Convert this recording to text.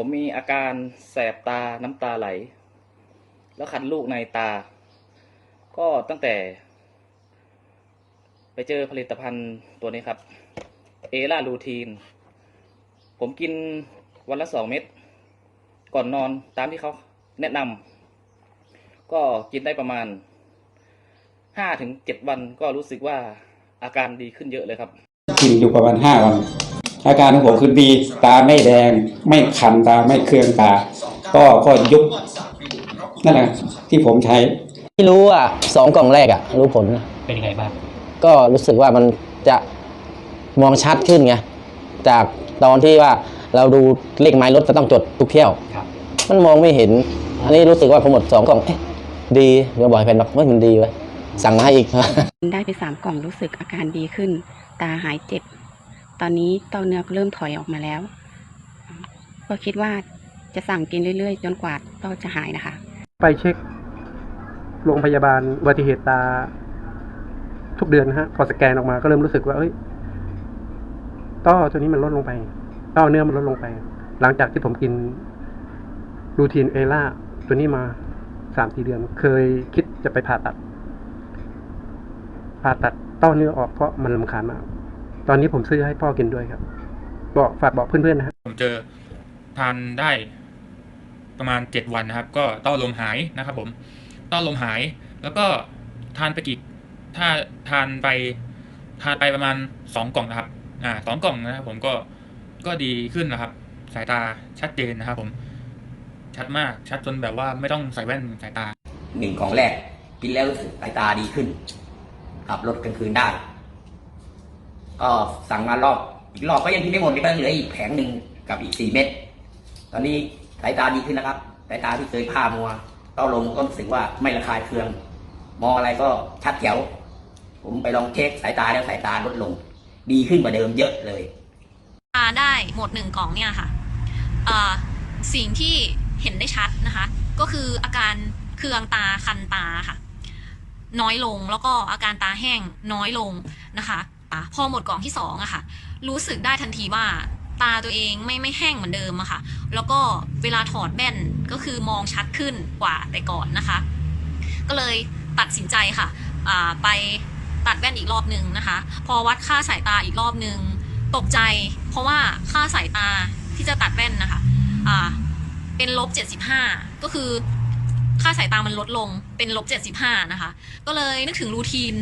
ผมมีอาการแสบตาน้ำตาไหล แล้วคันลูกในตา ก็ตั้งแต่ ไปเจอผลิตภัณฑ์ตัวนี้ครับ เอล่าลูทีน ผมกินวันละสองเม็ด ก่อนนอนตามที่เขาแนะนำก็กินได้ประมาณห้าถึงเจ็ดวันก็รู้สึกว่าอาการดีขึ้นเยอะเลยครับ กินอยู่ประมาณห้าวัน อาการของผมคือดีตาไม่แดง ไม่คันตาไม่เคืองตา ก็ก็ยุบนั่นแหละที่ผมใช้ ที่รู้อะสองกล่องแรกอะ รู้ผล เป็นยังไงบ้าง ก็รู้สึกว่ามันจะมองชัดขึ้นไงจากตอนที่ว่าเราดูเลขไม้รถจะต้องจดทุกเที่ยว ครับ มันมองไม่เห็น อันนี้รู้สึกว่าพอหมดสองกล่องเอ๊ะดีเดี๋ยวบอกให้แฟนบอกว่ามันดีเว้ยสั่งมาให้อีก ได้ไปสามกล่องรู้สึกอาการดีขึ้น ตาหายเจ็บ ตอนนี้เต้าเนื้อเริ่มถอยออกมาแล้ว ก็คิดว่าจะสั่งกินเรื่อยๆ จนกว่าเต้าจะหายนะคะ ไปเช็คโรงพยาบาลอุบัติเหตุตา ทุกเดือนฮะพอสแกนออกมาก็เริ่มรู้สึกว่า เอ้ยต้อตัวนี้มันลดลงไปต้อเนื้อมันลดลงไป หลังจากที่ผมกินรูทีนเอล่าตัวนี้มาสามสี่เดือน เคยคิดจะไปผ่าตัด ผ่าตัดต้อเนื้อออกเพราะมันลำคาญมาก ตอนนี้ผมซื้อให้พ่อกินด้วยครับ บอกฝากบอกเพื่อนๆนะฮะผมเจอทานได้ประมาณเจ็ดวันนะครับ ก็ต้อลมหายนะครับ ผมต้อลมหาย แล้วก็ทานไปกี่ถ้าทานไปทานไปประมาณสองกล่องนะครับ อ่าสองกล่องนะครับ ผมก็ก็ดีขึ้นนะครับ สายตาชัดเจนนะครับ ผม ชัดมากชัดจนแบบว่าไม่ต้องใส่แว่นสายตาหนึ่งกล่องแรก กินแล้วรู้สึกสายตาดีขึ้นขับรถกลางคืนได้ ก็สั่งมารอบอีกรอบก็ยังกินไม่หมดก็เหลืออีกแผงหนึ่งกับอีกสี่เม็ดตอนนี้สายตาดีขึ้นนะครับสายตาที่เคยผ้ามัวเต้าลมก็รู้สึกว่าไม่ระคายเคือง มองอะไรก็ชัดแจ๋วผมไปลองเช็คสายตาแล้วสายตาลดลง ดีขึ้นกว่าเดิมเยอะเลยทาได้หมดหนึ่งกล่องเนี่ยค่ะสิ่งที่เห็นได้ชัดนะคะ ก็คืออาการเคืองตาคันตาค่ะ น้อยลงแล้วก็อาการตาแห้งน้อยลงนะคะะพอหมดกล่องที่สองอะค่ะ รู้สึกได้ทันทีว่าตาตัวเองไม่ไม่แห้งเหมือนเดิมอะค่ะ แล้วก็เวลาถอดแว่นก็คือมองชัดขึ้นกว่าแต่ก่อนนะคะ ก็เลยตัดสินใจค่ะไปตัดแว่นอีกรอบหนึ่งนะคะ พอวัดค่าสายตาอีกรอบหนึ่งตกใจ เพราะว่าค่าสายตาที่จะตัดแว่นนะคะเป็นลบ 75 ก็คือค่าสายตามันลดลงเป็นลบ 75 นะคะ ก็เลยนึกถึงรูทีน